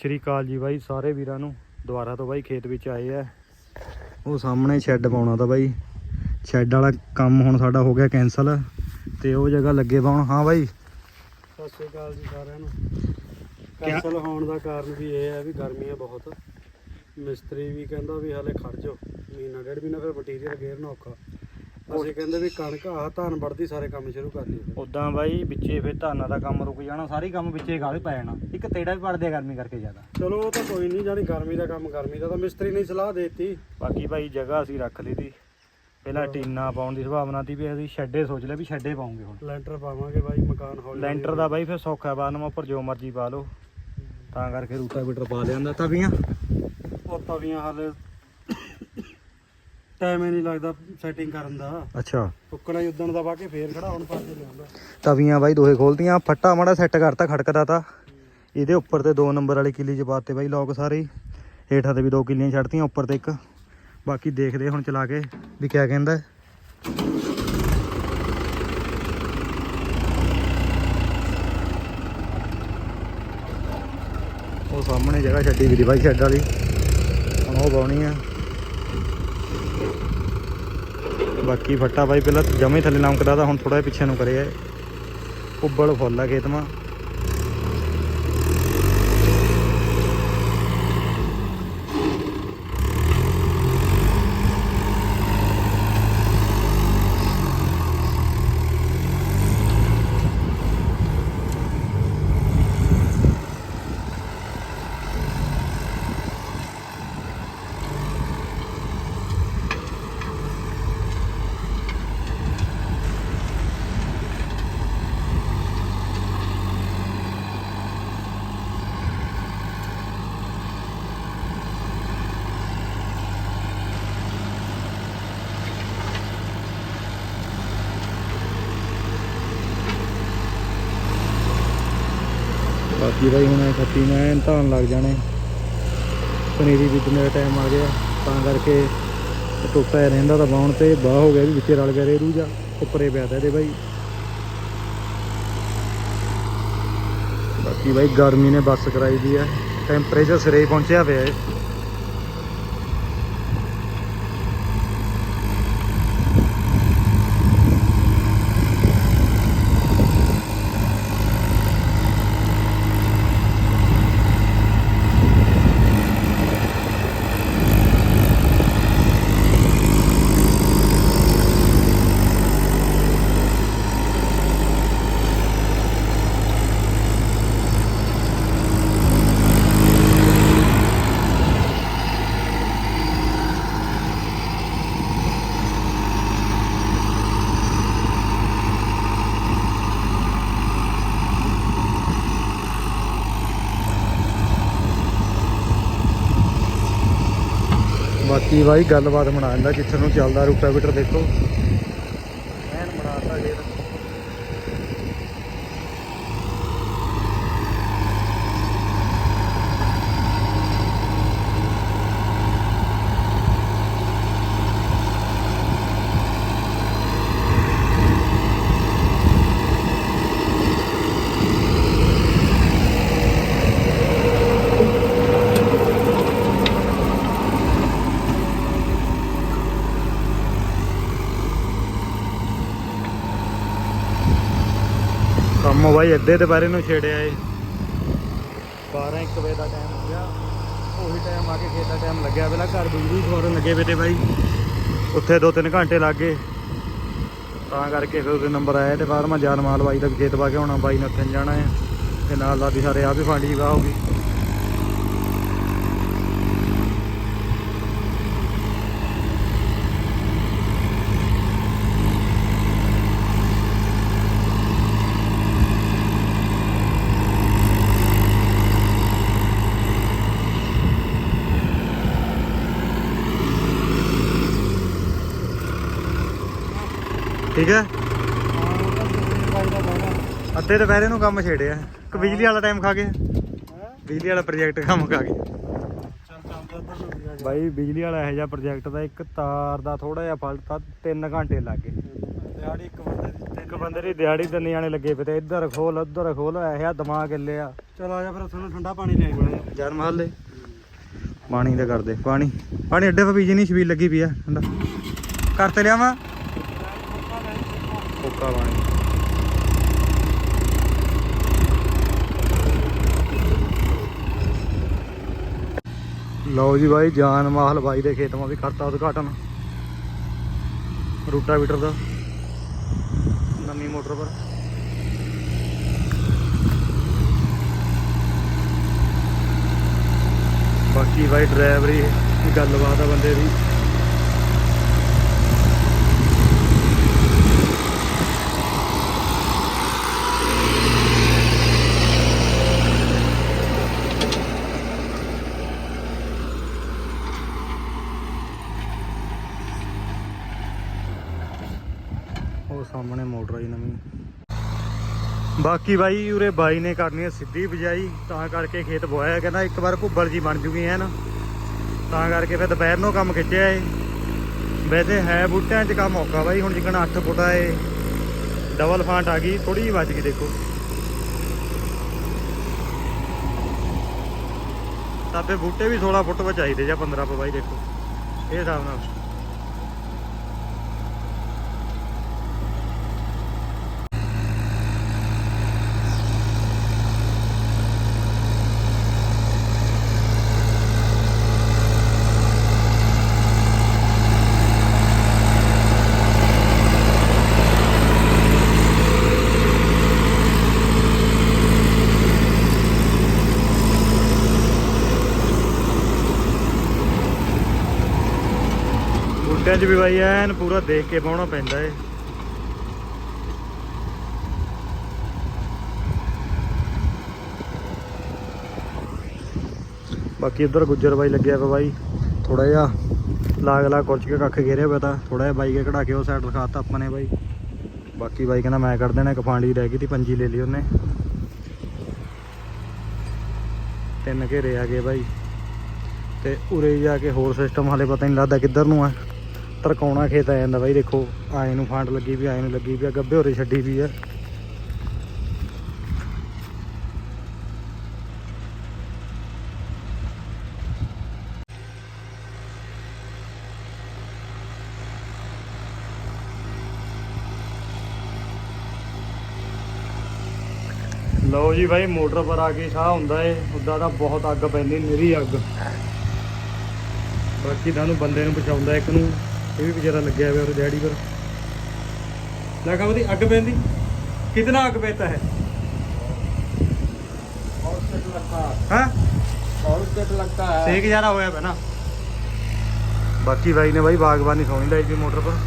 ਸ਼੍ਰੀ ਅਕਾਲ ਜੀ ਬਾਈ ਸਾਰੇ ਵੀਰਾਂ ਨੂੰ। ਦੁਬਾਰਾ ਤੋਂ ਬਾਈ ਖੇਤ ਵਿੱਚ ਆਏ ਆ। ਉਹ ਸਾਹਮਣੇ ਸ਼ੈੱਡ ਪਾਉਣਾ ਤਾਂ ਬਾਈ। ਸ਼ੈੱਡ ਵਾਲਾ ਕੰਮ ਹੁਣ ਸਾਡਾ ਹੋ ਗਿਆ ਕੈਨਸਲ ਤੇ ਉਹ ਜਗ੍ਹਾ ਲੱਗੇ ਪਾਉਣ ਹਾਂ ਬਾਈ। ਸਤਿ ਸ਼੍ਰੀ ਅਕਾਲ ਜੀ ਸਾਰਿਆਂ ਨੂੰ। ਕੈਂਸਲ ਹੋਣ ਦਾ ਕਾਰਨ ਵੀ ਇਹ ਹੈ ਵੀ ਗਰਮੀ ਹੈ ਬਹੁਤ। ਮਿਸਤਰੀ ਵੀ ਕਹਿੰਦਾ ਵੀ ਹਾਲੇ ਖੜ ਜਾਓ। ਮਹੀਨਾ ਡੇਢ ਮਹੀਨਾ ਫਿਰ ਮਟੀਰੀਅਲ ਗੇਰਨਾ ਔਖਾ। ਅਸੀਂ ਕਹਿੰਦੇ ਵੀ ਕਣਕ ਆਹ ਧਾਨ ਵੜਦੀ ਸਾਰੇ ਕੰਮ ਸ਼ੁਰੂ ਕਰ ਲਈਏ ਉਦਾਂ ਬਾਈ ਵਿੱਚੇ ਫਿਰ ਧਾਨਾਂ ਦਾ ਕੰਮ ਰੁਕ ਜਾਣਾ ਸਾਰੇ ਕੰਮ ਵਿੱਚੇ ਗਾਲੇ ਪੈ ਜਾਣਾ। ਇੱਕ ਤੇੜਾ ਵੀ ਪੜਦੇ ਗਰਮੀ ਕਰਕੇ ਜ਼ਿਆਦਾ। ਚਲੋ ਉਹ ਤਾਂ ਕੋਈ ਨਹੀਂ ਜਾਨੀ ਗਰਮੀ ਦਾ ਕੰਮ ਗਰਮੀ ਦਾ ਤਾਂ ਮਿਸਤਰੀ ਨੇ ਸਲਾਹ ਦੇ ਦਿੱਤੀ। ਬਾਕੀ ਭਾਈ ਜਗ੍ਹਾ ਅਸੀਂ ਰੱਖ ਲਈ ਤੀ ਪਹਿਲਾਂ ਟੀਨਾ ਪਾਉਣ ਦੀ ਸੰਭਾਵਨਾ ਤੀ ਵੀ ਅਸੀਂ ਸ਼ੈੱਡੇ ਸੋਚ ਲਿਆ ਵੀ ਸ਼ੈੱਡੇ ਪਾਉਂਗੇ ਹੁਣ। ਲੈਂਟਰ ਪਾਵਾਂਗੇ ਬਾਈ ਮਕਾਨ ਹੌਲੀ ਲੈਂਟਰ ਦਾ ਬਾਈ ਫਿਰ ਸੌਖਾ ਨੂੰ ਉੱਪਰ ਜੋ ਮਰਜ਼ੀ ਪਾ ਲਓ। ਤਾਂ ਕਰਕੇ ਰੂਟਾਵੀਟਰ ਪਾ ਲਿਆਂਦਾ ਤਵੀਆਂ। ਉਹ ਤਵੀਆਂ ਹਾਲੇ ਟਾਈਮ ਹੀ ਨਹੀਂ ਲੱਗਦਾ ਸੈਟਿੰਗ ਕਰਨ ਦਾ। ਅੱਛਾ। ਟੁੱਕਣਾ ਹੀ ਦਾ ਵਾ ਕੇ ਫੇਰ ਖੜਾ ਹੁਣ ਪਾ ਕੇ ਲਿਆਉਂਦਾ ਤਵੀਆਂ ਬਾਈ ਦੋਹੇ ਖੋਲਤੀਆਂ ਫੱਟਾ ਮਾੜਾ ਸੈੱਟ ਕਰਤਾ ਖੜਕਦਾ ਤਾਂ। ਇਹਦੇ ਉੱਪਰ ਤੇ 2 ਨੰਬਰ ਵਾਲੀ ਕਿੱਲੀ ਚ ਪਾਤੇ ਬਾਈ ਲੋਕ ਸਾਰੇ। ਹੇਠਾਂ ਤੇ ਵੀ ਦੋ ਕਿੱਲੀਆਂ ਛੱਡਤੀਆਂ ਉੱਪਰ ਤੇ ਇੱਕ। ਬਾਕੀ ਦੇਖਦੇ ਹੁਣ ਚਲਾ ਕੇ ਵੀ ਕਿਆ ਕਹਿੰਦਾ। ਉਹ ਸਾਹਮਣੇ ਜਗ੍ਹਾ ਛੱਡੀ ਵੀ ਦੀ ਬਾਈ ਸ਼ੈੱਡ ਵਾਲੀ। ਹੁਣ ਉਹ ਪਾਉਣੀ ਆ। ਬਾਕੀ ਫੱਟਾ ਬਾਈ ਪਹਿਲਾਂ ਜਮੇ ਥੱਲੇ ਲਮਕਦਾ ਤਾਂ, ਹੁਣ ਥੋੜਾ ਜਿਹਾ ਪਿੱਛੇ ਨੂੰ ਕਰਿਆ। ਉੱਬਲ ਫੁੱਲ ਆ ਖੇਤਮਾ ਬਾਕੀ ਬਾਈ ਹੁਣ ਖੱਤੀ ਮੈਂ ਐਨ ਧਾਨ ਲੱਗ ਜਾਣੇ। ਪਨੀਰੀ ਬੀਜਣ ਦਾ ਟਾਈਮ ਆ ਗਿਆ, ਤਾਂ ਕਰਕੇ ਟੁੱਟਾ ਜਿਹਾ ਰਹਿੰਦਾ ਤਾਂ ਬਾਉਣ ਤੇ, ਬਾਹ ਹੋ ਗਿਆ ਵੀ ਵਿੱਚੇ ਰਲ ਗਿਆ, ਰੇਰੂ ਜਾ ਉੱਪਰੇ ਪਿਆ ਤਾ ਇਹਦੇ ਬਾਈ। ਬਾਕੀ ਬਾਈ ਗਰਮੀ ਨੇ ਬੱਸ ਕਰਾਈ ਦੀ ਆ ਟੈਂਪਰੇਚਰ ਸਿਰੇ ਪਹੁੰਚਿਆ ਪਿਆ ਏ ਬਾਕੀ ਬਾਈ ਗੱਲਬਾਤ ਬਣਾ ਦਿੰਦਾ ਕਿੱਥੇ ਨੂੰ ਚੱਲਦਾ ਰੂਟਾਵੀਟਰ ਦੇਖੋ ਐਨ ਬਣਾਤਾ ਜੇ ਕੰਮ ਬਾਈ, ਅੱਧੇ ਦੁਪਹਿਰੇ ਨੂੰ ਛੇੜਿਆ ਏ। 12 1 ਵਜੇ ਦਾ ਟਾਈਮ ਹੋ ਗਿਆ। ਉਹੀ ਟਾਈਮ ਆ ਕੇ ਖੇਤ ਦਾ ਟਾਈਮ ਲੱਗਿਆ। ਪਹਿਲਾਂ ਘਰ ਬਿਜਲੀ ਫੋਰਨ ਲੱਗੇ ਵੇ ਤੇ ਬਾਈ। ਉੱਥੇ 2-3 ਘੰਟੇ ਲੱਗ ਗਏ। ਤਾਂ ਕਰਕੇ ਫਿਰ ਉਹਦੇ ਨੰਬਰ ਆਇਆ ਤੇ ਬਾਹਰ ਮੈਂ ਜਾਨ ਮਾਲ ਬਾਈ ਦਾ ਵੀ ਖੇਤ ਪਾ ਕੇ ਆਉਣਾ। ਬਾਈ ਨੇ ਉੱਥੇ ਨੂੰ ਜਾਣਾ ਹੈ ਤੇ ਨਾਲ ਦਾ ਵੀ ਸਾਰੇ ਆ ਵੀ ਫਾਂਡੀ ਵਾਹ ਹੋ ਗਈ ਠੀਕ ਹੈ? ਅੱਧੇ ਦੁਪਹਿਰੇ ਨੂੰ ਕੰਮ ਛੇੜਿਆ ਕਿ ਬਿਜਲੀ ਵਾਲਾ ਟਾਈਮ ਖਾ ਗਿਆ ਬਿਜਲੀ ਵਾਲਾ ਪ੍ਰੋਜੈਕਟ ਕੰਮ ਖਾ ਗਿਆ ਬਾਈ ਬਿਜਲੀ ਵਾਲਾ ਇਹੋ ਜਿਹਾ ਪ੍ਰੋਜੈਕਟ ਦਾ ਇੱਕ ਤਾਰ ਦਾ ਥੋੜਾ ਜਿਹਾ ਫਲਟ ਤਾਂ 3 ਘੰਟੇ ਲੱਗ। ਗਏ ਦਿਹਾੜੀ ਇੱਕ ਬੰਦੇ ਦੀ ਇੱਕ ਬੰਦੇ ਦੀ ਦਿਹਾੜੀ ਤਿੰਨ ਜਾਣੇ ਲੱਗੇ ਪਏ ਤੇ ਇੱਧਰ ਖੋਲ ਉੱਧਰ ਖੋਲ ਐਸਿਆ ਦਿਮਾਗ ਹਿੱਲੇ ਆ ਚਲ ਆ ਜਾ ਫਿਰ ਤੁਹਾਨੂੰ ਠੰਡਾ ਪਾਣੀ ਲੈ ਆਉਂਦੇ ਜਨ ਮਹੱਲੇ ਪਾਣੀ ਦਾ ਕਰਦੇ ਪਾਣੀ। ਪਾਣੀ ਅੱਡੇ ਪਾ ਪੀਜੀ ਨਹੀਂ ਛਬੀਲ ਲੱਗੀ ਪਈ ਆ ਠੰਡਾ। ਕਰ ਤੇ ਲਿਆਵਾਂ ਕੋਕਾ ਪਾਣੀ ਲਓ ਜੀ ਬਾਈ, ਜਾਨ ਮਾਹਲ ਬਾਈ ਦੇ ਖੇਤਾਂ ਵੀ ਕਰਤਾ ਉਦਘਾਟਨ। ਰੂਟਾਵੀਟਰ ਦਾ। ਨਵੀਂ ਮੋਟਰ ਪਰ। ਬਾਕੀ ਬਾਈ ਡਰਾਈਵਰੀ ਗੱਲਬਾਤ ਆ ਬੰਦੇ ਦੀ ਉਹ ਸਾਹਮਣੇ ਮੋਟਰ ਆਈ ਨਵੀਂ ਬਾਕੀ ਬਾਈ ਉਰੇ ਬਾਈ ਨੇ ਕਰਨੀ ਹੈ ਸਿੱਧੀ ਬਜਾਈ, ਤਾਂ ਕਰਕੇ ਖੇਤ ਬੋਇਆ, ਕਹਿੰਦਾ ਇੱਕ ਵਾਰ ਭੁੱਬਲ ਜੀ ਬਣ ਜੂਗੀ ਐ ਨਾ ਤਾਂ ਕਰਕੇ ਫਿਰ ਦੁਪਹਿਰ ਨੂੰ ਕੰਮ ਖਿੱਚਿਆ ਏ। ਵੈਸੇ ਹੈ ਬੂਟਿਆਂ 'ਚ ਕੰਮ ਔਖਾ ਬਾਈ, ਹੁਣ ਜਿੱਕਣ 8 ਫੁੱਟਾ ਏ ਡਬਲ ਫਾਂਟ ਆ ਗਈ ਥੋੜੀ ਜਿਹੀ ਵੱਜ ਗਈ ਦੇਖੋ। ਤਾਂ ਫੇ ਬੂਟੇ ਵੀ 16 ਫੁੱਟ ਵਿੱਚ ਚਾਹੀਦੇ ਜਾਂ 15 ਪਾ ਬਾਈ ਦੇਖੋ, ਇਹ ਹਿਸਾਬ ਨਾਲ ਬੂਟਿਆਂ 'ਚ ਵੀ ਬਾਈ ਐਨ ਪੂਰਾ ਦੇਖ ਕੇ ਪਾਉਣਾ ਪੈਂਦਾ ਏ। ਬਾਕੀ ਇੱਧਰ ਗੁੱਜਰ ਬਾਈ ਲੱਗਿਆ ਪਿਆ ਬਾਈ ਥੋੜਾ ਜਿਹਾ ਲਾਗ ਲਾ ਕੁਰਚ ਕੇ ਕੱਖ ਘੇਰਿਆ ਪਿਆ ਤਾਂ ਥੋੜਾ ਜਿਹਾ ਬਾਈ ਕੇ ਕਢਾ ਕੇ ਉਹ ਸਾਈਡ ਰਖਾਤਾ ਆਪਾਂ ਨੇ ਬਾਈ। ਬਾਕੀ ਬਾਈ ਕਹਿੰਦਾ ਮੈਂ ਕੱਢ ਦੇਣਾ, ਇੱਕ ਫਾਂਡੀ ਰਹਿ ਗਈ ਤੀ, ਪੰਜੀ ਲੈ ਲਈ ਉਹਨੇ। ਤਿੰਨ ਘੇਰੇ ਆ ਗਏ ਬਾਈ। ਤੇ ਉਰੇ ਜਾ ਕੇ ਹੋਰ ਸਿਸਟਮ ਹਾਲੇ ਪਤਾ ਨਹੀਂ ਲੱਗਦਾ ਕਿੱਧਰ ਨੂੰ ਆ। ਤਰਕਾਉਣਾ ਖੇਤ ਆ ਜਾਂਦਾ ਬਾਈ, ਦੇਖੋ, ਆਏ ਨੂੰ ਫਾਂਟ ਲੱਗੀ ਵੀ, ਆਏ ਨੂੰ ਲੱਗੀ ਵੀ ਆ ਗੱਬੇ ਹੋਰੇ ਛੱਡੀ ਵੀ ਆ। ਲਓ ਜੀ ਬਾਈ, ਮੋਟਰ ਪਰ ਆ ਕੇ ਸਾਹ ਹੁੰਦਾ ਏ, ਉਦਾਂ ਤਾਂ ਬਹੁਤ ਅੱਗ ਪੈਂਦੀ ਨਿਰੀ ਅੱਗ। ਬਾਕੀ ਤੁਹਾਨੂੰ ਬੰਦੇ ਨੂੰ ਬਚਾਉਂਦਾ, ਇੱਕ ਨੂੰ ਇਹ ਵੀ ਵਿਚਾਰਾ ਲੱਗਿਆ ਹੋਇਆ ਉਹ ਡੈਡੀ ਪਰ ਲੱਗਾ ਉਹਦੀ ਅੱਗ ਪੈਂਦੀ ਕਿਤਨਾ ਅੱਗ ਪੈਂਦਾ ਹੈ ਬਹੁਤ ਸੈਟ ਲੱਗਦਾ ਹਾਂ ਬਹੁਤ ਸੈਟ ਲੱਗਦਾ ਹੈ ਸੇਕ ਜ਼ਿਆਦਾ ਹੋਇਆ ਪਿਆ ਨਾ ਬਾਕੀ ਬਾਈ ਨੇ ਬਾਈ ਬਾਗਬਾਨੀ ਸੋਹਣੀ ਲਾਈ ਸੀ ਮੋਟਰ ਪਰ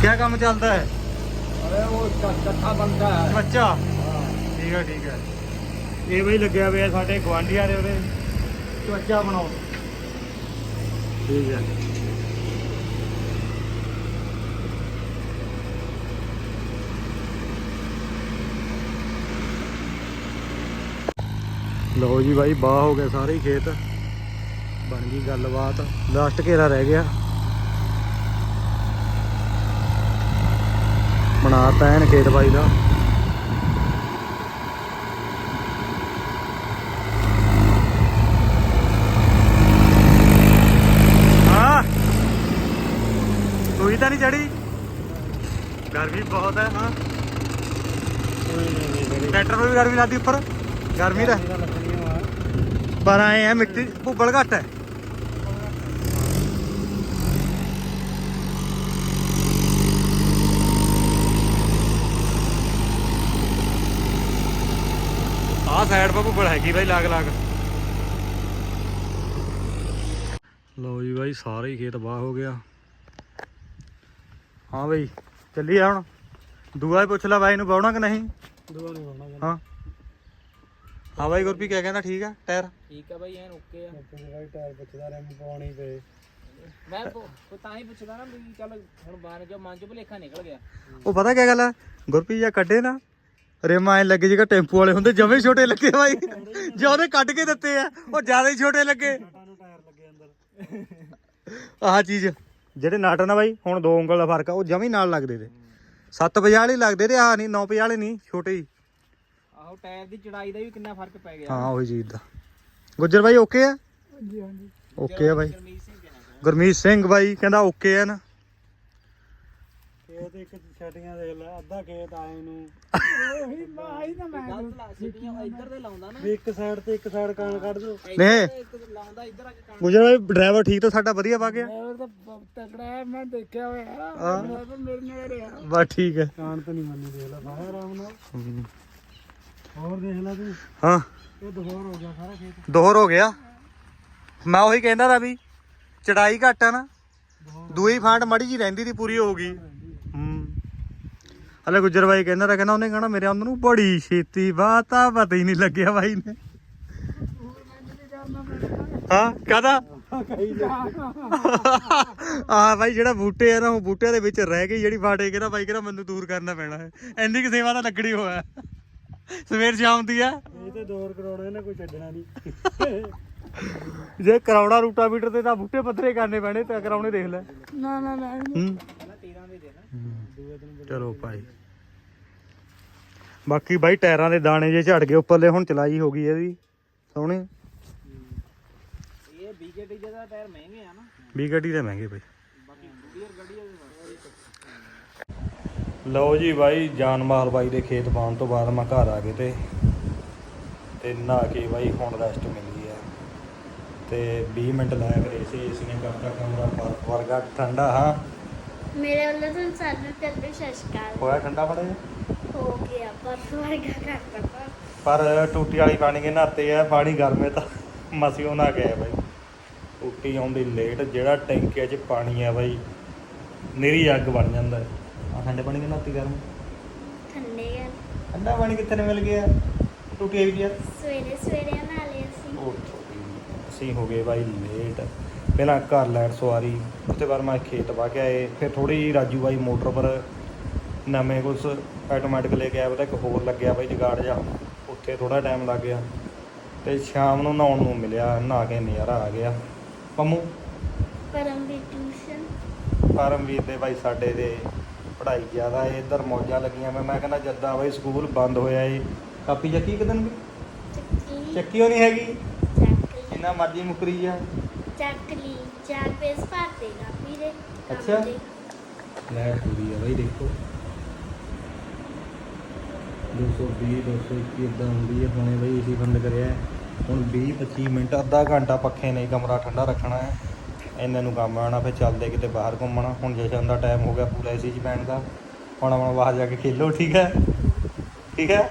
क्या काम चलता है ਅਰੇ ਉਹ ਕੱਠਾ ਬਣਦਾ ਹੈ ਬੱਚਾ ਠੀਕ ਹੈ ਠੀਕ ਹੈ ਇਹ ਬਈ ਲੱਗਿਆ ਹੋਇਆ ਸਾਡੇ ਗਵਾਂਢੀਆਂ ਦੇ ਉਹਦੇ ਚਵੱਚਾ ਬਣਾਉਣ। ਠੀਕ ਹੈ। ਲਓ ਜੀ ਬਾਈ, ਬਾਹ ਹੋ ਗਏ ਸਾਰੇ ਖੇਤ। ਬਣ ਗਈ ਗੱਲਬਾਤ। ਲਾਸਟ ਘੇਰਾ ਰਹਿ ਗਿਆ। ਬਣਾ ਐਨ ਖੇਤ ਬਾਈ ਦਾ ਹਾਂ ਕੋਈ ਤਾਂ ਨਹੀਂ ਚੜੀ। ਗਰਮੀ ਬਹੁਤ ਹੈ, ਹਾਂ। ਟਰੈਕਟਰ ਨੂੰ ਵੀ ਗਰਮੀ ਲੱਗਦੀ ਉੱਪਰ। ਗਰਮੀ ਦਾ ਪਰ ਆਏ ਆ ਮਿੱਟੀ ਭੁੱਬਲ ਘੱਟ ਹੈ। ਆਹ ਸਾਈਡ 'ਤੇ ਭੁੱਬਲ ਹੈਗੀ ਬਾਈ, ਲਾਗ ਲਾਗ। ਲਓ ਜੀ ਬਾਈ, ਸਾਰੇ ਹੀ ਖੇਤ ਬਾਹ ਹੋ ਗਿਆ। ਹਾਂ ਬਾਈ ਚੱਲੀਏ ਹੁਣ। ਦੂਆ ਹੀ ਪੁੱਛ ਲੈ ਬਾਈ ਨੂੰ ਪਾਉਣਾ ਕਿ ਨਹੀਂ? ਦੁਆ ਨਹੀਂ ਹੋਣਾ ਹਾਂ। ਹਾਂ ਬਾਈ ਗੁਰਪੀ ਕਿਆ ਕਹਿੰਦਾ ਠੀਕ ਆ ਟਾਇਰ? ਠੀਕ ਆ ਬਾਈ ਐਨ ਓਕੇ ਆ। ਮੇਰਾ ਟਾਇਰ ਪੁੱਛਦਾ ਰਿਹਾ ਮੈਂ ਪਾਉਣੀ ਤੇ ਮੈਂ ਤਾਂ ਹੀ ਪੁੱਛਦਾ ਨਾ ਵੀ ਚੱਲ ਹੁਣ ਬਾਹਰ ਜੋ ਮਨ ਚ ਭੁਲੇਖਾ ਨਿਕਲ ਗਿਆ। ਉਹ ਪਤਾ ਕੀ ਗੱਲ ਆ? ਗੁਰਪੀ ਜਾਂ ਕੱਢੇ ਨਾ ਰੇਮਾ ਐ ਲੱਗੇ ਜਿਹੜਾ ਟੈਂਪੂ ਵਾਲੇ ਹੁੰਦੇ ਜਮੇ ਛੋਟੇ ਲੱਗੇ ਬਾਈ। ਜੇ ਉਹਨੇ ਕੱਢ ਕੇ ਦਿੱਤੇ ਆ ਉਹ ਜ਼ਿਆਦਾ ਹੀ ਛੋਟੇ ਲੱਗੇ। ਆਹ ਚੀਜ਼। ਜਿਹੜੇ ਨਾਟ ਆ ਨਾ ਬਾਈ ਹੁਣ ਦੋ ਉਂਗਲ ਦਾ ਫ਼ਰਕ ਆ ਉਹ ਜਮੀ ਨਾਲ ਲੱਗਦੇ ਤੇ। 750 ਵਾਲੇ ਲੱਗਦੇ ਤੇ ਆਹ ਨਹੀਂ 950 ਵਾਲੇ ਨਹੀਂ ਛੋਟੇ। ਹੀ ਆਹੋ ਟਾਇਰ ਦੀ ਚੜਾਈ ਦਾ ਵੀ ਕਿੰਨਾ ਫ਼ਰਕ ਪੈ ਗਿਆ। ਹਾਂ ਉਹੀ ਚੀਜ਼ ਦਾ। ਗੁੱਜਰ ਬਾਈ ਓਕੇ ਆ? ਹਾਂਜੀ ਹਾਂਜੀ। ਓਕੇ ਆ ਬਾਈ। ਗਰਮੀਤ ਸਿੰਘ ਕਹਿਣਾ ਗੁਰਮੀਤ ਸਿੰਘ ਬਾਈ ਕਹਿੰਦਾ ਓਕੇ ਆ ਨਾ। ਖੇਤ ਇੱਕ ਛਟੀਆਂ ਦੇਖ ਲੈ ਅੱਧਾ ਖੇਤ ਆਏ ਨੂੰ। ਉਹੀ ਆਈ ਨਾ ਮੈਂ ਸਿੱਟੀਆਂ ਇੱਧਰ ਦੇ ਲਾਉਂਦਾ ਨਾ। ਵੀ ਇੱਕ ਸਾਈਡ ਤੇ ਇੱਕ ਸਾਈਡ ਕਾਣ ਕੱਢ ਦੋ। ਨਹੀਂ ਇੱਕ ਲਾਉਂਦਾ ਇੱਧਰ ਆ ਕੇ ਕਣ ਗੁੱਜਰ ਬਾਈ ਡਰਾਈਵਰ ਠੀਕ ਤਾਂ ਸਾਡਾ ਵਧੀਆ ਪਾ ਗਿਆ। ਉਹ ਤਾਂ ਤਕੜਾ ਹੈ ਮੈਂ ਦੇਖਿਆ ਹੋਇਆ ਹਾਂ। ਮੇਰੇ ਨਾਲ ਰਿਹਾ ਬਸ ਠੀਕ ਹੈ। ਕਾਣ ਤਾਂ ਨਹੀਂ ਮੰਨੀ ਦੇਖ ਲੈ ਬਾਹਰ ਆਰਾਮ ਨਾਲ ਹਮ। ਹੋਰ ਦੇਖ ਲੈ ਤੂੰ। ਹਾਂ। ਇਹ ਦੁਬਾਰ ਹੋ ਗਿਆ ਸਾਰਾ ਖੇਤ। ਦੋਹਰ ਹੋ ਗਿਆ। ਮੈਂ ਉਹੀ ਕਹਿੰਦਾ ਤਾ ਵੀ ਚੜਾਈ ਘੱਟ ਆ ਨਾ। ਦੂਈ ਫਾਂਟ ਮੜੀ ਜੀ ਰਹਿੰਦੀ ਦੀ ਪੂਰੀ ਹੋ ਗਈ। ਹਲੇ ਗੁੱਜਰ ਬਾਈ ਕਹਿੰਦਾ ਤਾਂ ਕਹਿੰਦਾ ਉਹਨੇ ਕਹਣਾ ਮੇਰੇ ਅੰਦਰ ਨੂੰ ਬੜੀ ਛੇਤੀ ਬਾਤ ਆ ਪਤਾ ਹੀ ਨਹੀਂ ਲੱਗਿਆ ਬਾਈ ਨੇ। ਹਾਂ ਕਾਦਾ ਕਹੀ ਜਾ ਆ ਬਾਈ ਜਿਹੜਾ ਬੂਟੇ ਆ ਨਾ ਉਹ ਬੂਟਿਆਂ ਦੇ ਵਿੱਚ ਰਹਿ ਗਈ ਜਿਹੜੀ ਫਾਟੇ ਕਹਿੰਦਾ ਬਾਈ ਕਹਿੰਦਾ ਮੈਨੂੰ ਦੂਰ ਕਰਨਾ ਪੈਣਾ ਹੈ। ਇੰਨੀ ਕਿ ਸੇਵਾ ਤਾਂ ਲੱਗਣੀ ਹੋਇਆ। ਸਵੇਰ ਸ਼ਾਮ ਦੀ ਆ। ਇਹ ਤੇ ਦੌਰ ਕਰਾਉਣਾ ਇਹਨਾਂ ਕੋਈ ਛੱਡਣਾ ਨਹੀਂ। ਜੇ ਕਰਾਉਣਾ ਰੂਟਾ ਮੀਟਰ ਤੇ ਤਾਂ ਬੂਟੇ ਪੱਧਰੇ ਕਰਨੇ ਪੈਣੇ ਤੇ ਕਰਾਉਣੇ ਦੇਖ ਲੈ। ਨਾ ਨਾ ਨਾ। ਹੂੰ। ਪਹਿਲਾਂ 13 ਦੇ ਦੇ ਨਾ ਚਲੋ ਭਾਈ। ਬਾਕੀ ਬਾਈ ਟਾਇਰਾਂ ਦੇ ਦਾਣੇ ਜੇ ਝੜ ਗਏ ਉੱਪਰਲੇ ਹੁਣ ਚਲਾਈ ਹੋ ਗਈ ਇਹਦੀ ਸੋਹਣੀ। ਇਹ ਬੀਜੇਟੀ ਜਿਹਦਾ ਟਾਇਰ ਮਹਿੰਗੇ ਆ ਨਾ। ਵੀ ਗੱਡੀ ਦੇ ਮਹਿੰਗੇ ਬਾਈ। ਲਓ ਜੀ ਬਾਈ ਜਾਨ ਮਾਲ ਬਾਈ ਦੇ ਖੇਤ ਪਾਉਣ ਤੋਂ ਬਾਅਦ ਮੈਂ ਘਰ ਆ ਗਏ ਤੇ ਤੇ ਨਹਾ ਕੇ ਬਾਈ ਹੁਣ ਰੈਸਟ ਮਿਲੀ ਆ ਤੇ 20 ਮਿੰਟ ਲਾਇਆ ਕਰੇ ਸੀ ਇਸ ਨੇ ਕਰਤਾ ਕਮਰਾ ਬਰਫ ਵਰਗਾ ਠੰਡਾ ਹਾਂ। ਮੇਰੇ ਵੱਲੋਂ ਤੁਹਾਨੂੰ ਸਾਨੂੰ ਤੇ ਸਤਿ ਸ਼੍ਰੀ ਅਕਾਲ। ਹੋਇਆ ਠੰਡਾ? ਹੋ ਗਿਆ ਬਰਫ ਵਰਗਾ ਕਰਤਾ ਪਰ ਪਰ ਟੂਟੀ ਵਾਲੀ ਪਾਣੀ ਕੇ ਨਹਾਤੇ ਆ ਪਾਣੀ ਗਰਮੇ ਤਾਂ ਮਸਿਓ ਨਾ ਗਿਆ ਬਾਈ। ਟੂਟੀ ਆਉਂਦੀ ਲੇਟ ਜਿਹੜਾ ਟੈਂਕੀਆਂ 'ਚ ਪਾਣੀ ਆ ਬਾਈ ਨਿਰੀ ਅੱਗ ਬਣ ਜਾਂਦਾ ਆ ਠੰਡੇ ਪਾਣੀ ਕੇ ਨਹਾਤੀ ਗਰਮ ਠੰਡਾ ਪਾਣੀ ਕਿੱਥੇ ਨੇ ਮਿਲ ਗਿਆ? ਟੂਟੀ ਆਈ ਦੀ ਆ? ਸਵੇਰੇ ਸਵੇਰੇ ਨਹਾ ਲਿਆ ਸੀ ਉਹ ਛੋਟੀ ਅਸੀਂ ਹੋ ਗਏ ਬਾਈ ਲੇਟ ਪਹਿਲਾਂ ਘਰ ਲੈਟ ਸਵਾਰੀ ਉਸ ਤੋਂ ਬਾਅਦ ਮੈਂ ਖੇਤ ਵਾ ਕੇ ਆਏ ਫਿਰ ਥੋੜੀ ਰਾਜੂ ਬਾਈ ਮੋਟਰ ਪਰ ਨਵੇਂ ਕੁਛ ਆਟੋਮੈਟਿਕ ਲੈ ਕੇ ਆਇਆ ਉਹਦਾ ਇੱਕ ਹੋਰ ਲੱਗਿਆ ਬਾਈ ਜਗਾੜ ਜਾ ਉੱਥੇ ਥੋੜਾ ਟਾਈਮ ਲੱਗ ਗਿਆ। ਤੇ ਸ਼ਾਮ ਨੂੰ ਨਹਾਉਣ ਨੂੰ ਮਿਲਿਆ ਨਹਾ ਕੇ ਨਜ਼ਾਰਾ ਆ ਗਿਆ। ਪੰਮੂ? ਪਰਮ ਦੀ ਟਿਊਸ਼ਨ ਪਰਮਵੀਰ ਦੇ ਬਾਈ ਸਾਡੇ ਦੇ ਪੜ੍ਹਾਈ ਜ਼ਿਆਦਾ ਏ ਇੱਧਰ ਮੌਜਾਂ ਲੱਗੀਆਂ ਮੈਂ ਮੈਂ ਕਹਿੰਦਾ ਜੱਦਾਂ ਬਾਈ ਸਕੂਲ ਬੰਦ ਹੋਇਆ ਏ। ਕਾਪੀ ਚੱਕੀ ਕਿਦਨ ਵੀ? ਚੱਕੀ। ਚੱਕੀ ਨਹੀਂ ਹੈਗੀ? ਜਿੰਨਾ ਮਰਜ਼ੀ ਮੁਕਰੀ ਆ ਚੱਕ ਲਈ ਚਾਰ ਪੇਜ ਭਰ ਦੇਗਾ ਵੀਰੇ ਕੰਮ ਅੱਛਾ। ਦੇ। ਲੈਟ ਪੂਰੀ ਆ ਬਾਈ ਦੇਖੋ। 220 221 ਇਦਾਂ ਹੁੰਦੀ ਹੈ। ਹੁਣੇ ਬਾਈ ਏਸੀ ਬੰਦ ਕਰਿਆ ਹੁਣ 20 25 ਮਿੰਟ, ਅੱਧਾ ਘੰਟਾ ਪੱਖੇ ਨੇ, ਕਮਰਾ ਠੰਡਾ ਰੱਖਣਾ ਹੈ। ਇਹਨਾਂ ਨੂੰ ਕੰਮ ਆਣਾ ਫਿਰ ਚੱਲਦੇ ਕਿਤੇ ਬਾਹਰ ਘੁੰਮਣਾ। ਹੁਣ ਜਸ਼ਨ ਦਾ ਟਾਈਮ ਹੋ ਗਿਆ ਪੂਰਾ ਏਸੀ 'ਚ ਪੈਣ ਦਾ। ਹੁਣ ਆਪਾਂ ਬਾਹਰ ਜਾ ਕੇ ਖੇਲੋ, ਠੀਕ ਹੈ? ਠੀਕ ਹੈ?